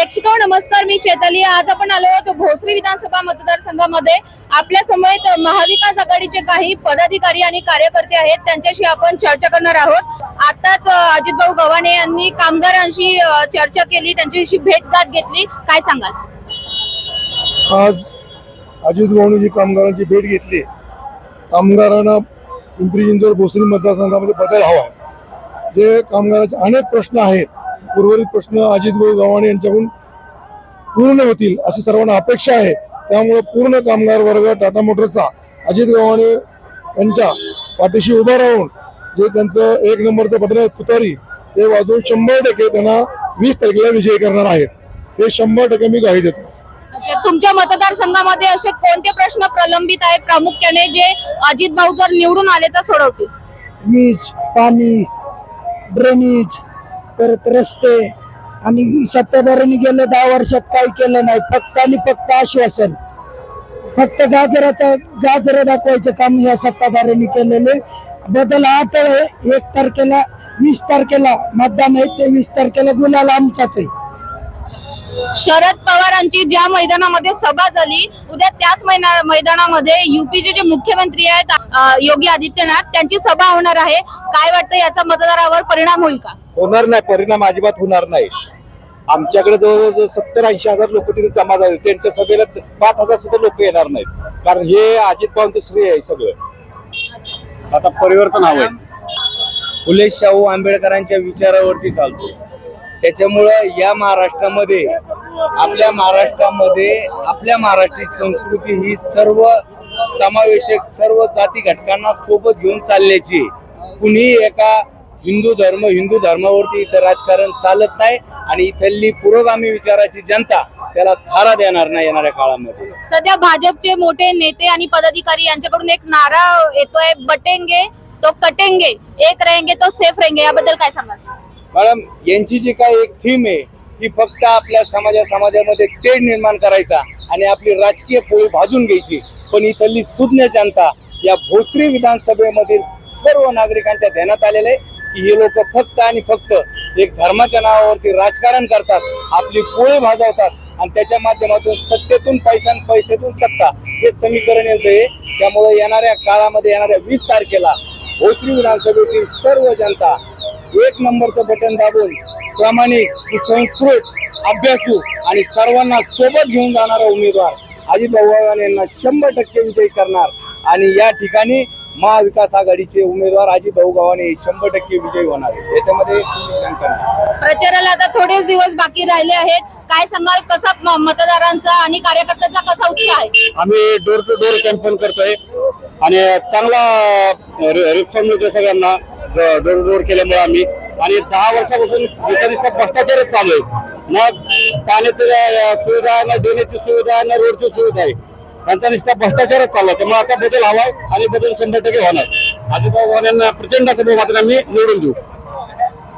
प्रेक्षको नमस्कार. मी चैताली. आज आपण आलो आहोत भोसरी विधानसभा मतदारसंघामध्ये. आपल्या समेत महाविकास आघाडीचे काही पदाधिकारी आणि कार्यकर्ते आहेत. त्यांच्याशी आपण चर्चा करणार आहोत. आताच अजित भाऊ गव्हाणे यांनी कामगारांशी चर्चा केली. त्यांच्याशी भेटघाट घेतली. काय सांगाल? आज अजित भाऊनी जी कामगारांची भेट घेतली. कामगारांना पिंपरी चिंचवड भोसरी मतदारसंघामध्ये बदल हवा आहे. जे कामगारांचे अनेक प्रश्न आहेत उर्वरित प्रश्न अजित भाऊ गव्हाणे यांच्याकडून पूर्ण होतील अशी सर्वांना अपेक्षा आहे. त्यामुळे पूर्ण कामगार वर्ग टाटा मोटर्सचा अजित गव्हाणे यांच्या पाठीशी उभा राहून जे त्यांचं एक नंबरचं बटन आहे तुतारी ते वाजवून शंभर टक्के त्यांना वीस तारखेला विजयी करणार आहेत. हे शंभर टक्के मी ग्वाही देतो. तुमच्या मतदारसंघामध्ये असे कोणते प्रश्न प्रलंबित आहेत प्रामुख्याने जे अजित भाऊ जर निवडून आले तर सोडवतील? वीज पाणी ड्रेनेज परत रस्ते. आणि सत्ताधाऱ्यांनी गेल्या दहा वर्षात काही केलं नाही? फक्त आणि फक्त आश्वासन. फक्त गाजराचा गाजर दाखवायचं काम या सत्ताधाऱ्यांनी केलेले बदल आठ आहे. एक तारखेला वीस तारखेला मतदान आहे. ते वीस तारखेला गुलाल आमचाच आहे. शरद पवारांची ज्या मैदानामध्ये सभा झाली उद्या त्याच मैना- मैदानामध्ये युपीचे जे मुख्यमंत्री आहेत योगी आदित्यनाथ त्यांची सभा होणार आहे. काय वाटतं याचा मतदारावर परिणाम होईल का? होणार नाही परिणाम अजिबात होणार नाही. आमच्याकडे जवळजवळ सत्तर ऐंशी हजार लोक तिथे जमा झाले. त्यांच्या सभेला पाच हजार सुद्धा लोक येणार नाहीत. कारण हे अजित पवारांचं श्रेय आहे सगळं. आता परिवर्तन हवंय. फुले शाहू आंबेडकरांच्या विचारावरती चालतो. त्याच्यामुळं या महाराष्ट्रामध्ये आपल्या महाराष्ट्रामध्ये आपल्या महाराष्ट्राची संस्कृती ही सर्व समावेशक सर्व जाती घटकांना सोबत घेऊन चालण्याची आहे. कुणी एका हिंदू धर्म हिंदू धर्मावरती इथं राजकारण चालत नाही आणि इथली पुरोगामी विचाराची जनता त्याला थारा देणार नाही येणाऱ्या काळामध्ये. सध्या भाजपचे मोठे नेते आणि पदाधिकारी यांच्याकडून एक नारा येतोय बटेंगे तो कटेंगे एक रहेंगे तो सेफ रहेंगे याबद्दल काय सांगाल? मॅडम यांची जी काय एक थीम आहे ती फक्त आपल्या समाजा समाजामध्ये तेढ निर्माण करायचा आणि आपली राजकीय पोळी भाजून घ्यायची. पण इथली सुज्ञ जनता या भोसरी विधानसभेमधील सर्व नागरिकांच्या ध्यानात आलेलं की हे लोक फक्त आणि फक्त एक धर्माच्या नावावरती राजकारण करतात आपली पोळी भाजवतात आणि त्याच्या माध्यमातून सत्तेतून पैसा पैशातून सत्ता हे समीकरण येतं आहे त्यामुळे येणाऱ्या काळामध्ये येणाऱ्या वीस तारखेला भोसरी विधानसभेतील सर्व जनता एक नंबरचं बटन दाबून प्रामाणिक सुसंस्कृत अभ्यासू आणि सर्वांना सोबत घेऊन जाणारा उमेदवार अजित भाऊ यांना शंभर टक्के विजयी करणार. आणि या ठिकाणी महाविकास आघाडीचे उमेदवार अजित भाऊ गव्हाणे शंभर टक्के विजयी होणार आहे याच्यामध्ये शंका नाही. प्रचाराला आता थोडेच दिवस बाकी राहिले आहेत. काय सांगाल? कसा म- मतदारांचा आणि कार्यकर्त्यांचा कसा उत्साह आहे? आम्ही डोर टू डोर कॅम्पेन करतोय. आणि चांगला रिस्पॉन्स मिळतोय सगळ्यांना. डोर टू डोर केल्यामुळे आम्ही. आणि दहा वर्षापासून इथं नुसतं भ्रष्टाचारच चालू आहे. मग पाण्याची अं, सुविधा ना देण्याची सुविधा ना रोडची सुविधा आहे. त्यांचा निष्ठा भ्रष्टाचारच चालला त्यामुळे आता बदल हवा आणि बदल शंभर टक्के होणार. आजूबाजू यांना प्रचंड असं मात्र आम्ही निवडून देऊ.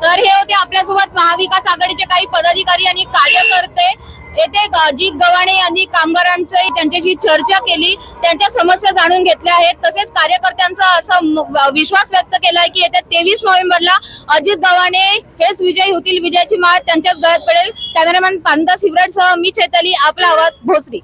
तर हे होते आपल्यासोबत महाविकास आघाडीचे काही पदाधिकारी आणि कार्यकर्ते. येथे अजित गव्हाणे यांनी कामगारांचे त्यांच्याशी चर्चा केली. त्यांच्या समस्या जाणून घेतल्या आहेत. तसेच कार्यकर्त्यांचा असा विश्वास व्यक्त केलाय की येत्या तेवीस नोव्हेंबरला अजित गव्हाणे हेच विजयी होतील. विजयाची माळ त्यांच्याच गळ्यात पडेल. कॅमेरामॅन पांदा सिवराट सह मी चैताली. आपला आवाज भोसरी.